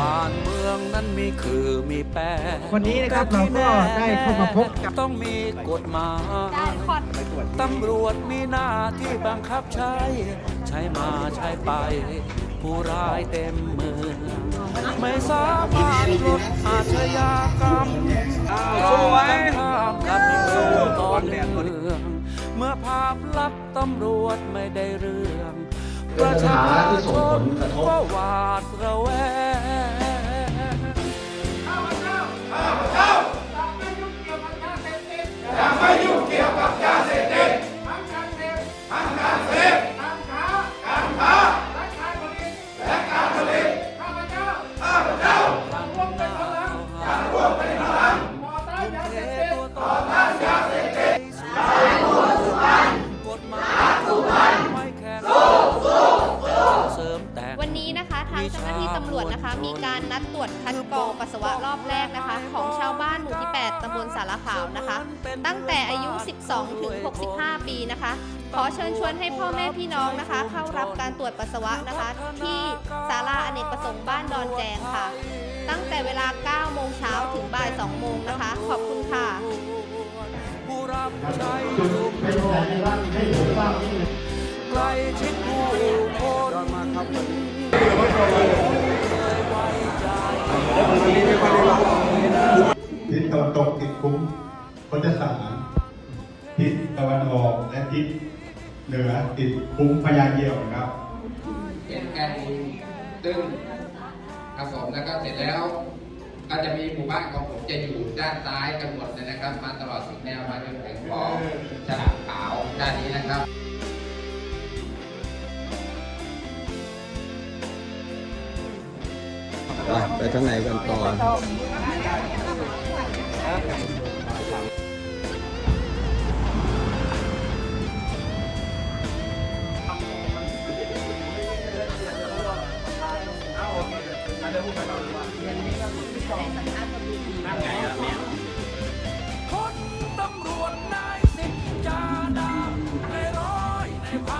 บ้านเมืองนั้นมีคือมีแปรวันนี้นะครับเราก็ได้เข้ามาพบกับต้องมีกฎหมายตำรวจมีหน้าที่บังคับใช้ ใช้มาใช้ไป ผู้ร้ายเต็มเมืองไม่สามารถลดอาชญากรรมเราต้องข้ามกับสู้ตอนเมืองเมื่อภาพลักษณ์ตำรวจไม่ได้เรื่องประชาชนก็หวาดระแวง กางเจ้าหน้าที่ตำรวจนะคะ มีการนัดตรวจคัดกรองปัสสาวะรอบแรกนะคะ ของชาวบ้านหมู่ที่ 8ตำบลสารขาวนะคะ ตั้งแต่อายุ 12 ถึง 65 ปีนะคะ ขอเชิญชวนให้พ่อแม่พี่น้องนะคะ เข้ารับการตรวจปัสสาวะนะคะ ที่ศาลาอเนกประสงค์บ้านดอนแจงค่ะ ตั้งแต่เวลา 9 โมงเช้าถึงบ่าย 2 โมงนะคะ ขอบคุณค่ะผู้รับใช้ทุกคน คุ้มพจสารทิศตะวันออกและทิศเหนือติดคุ้มพญาเยี่ยวนะครับ เป็นการดึงครับผมแล้วก็เสร็จแล้ว ก็จะมีหมู่บ้านของผมจะอยู่ด้านซ้ายกันหมดเลยนะครับ มาตลอดสุดแนวมาจนถึงของฉลากขาวด้านนี้นะครับไปข้างในกันต่อ คนตำรวจนายสิบจาดาในร้อยในพัน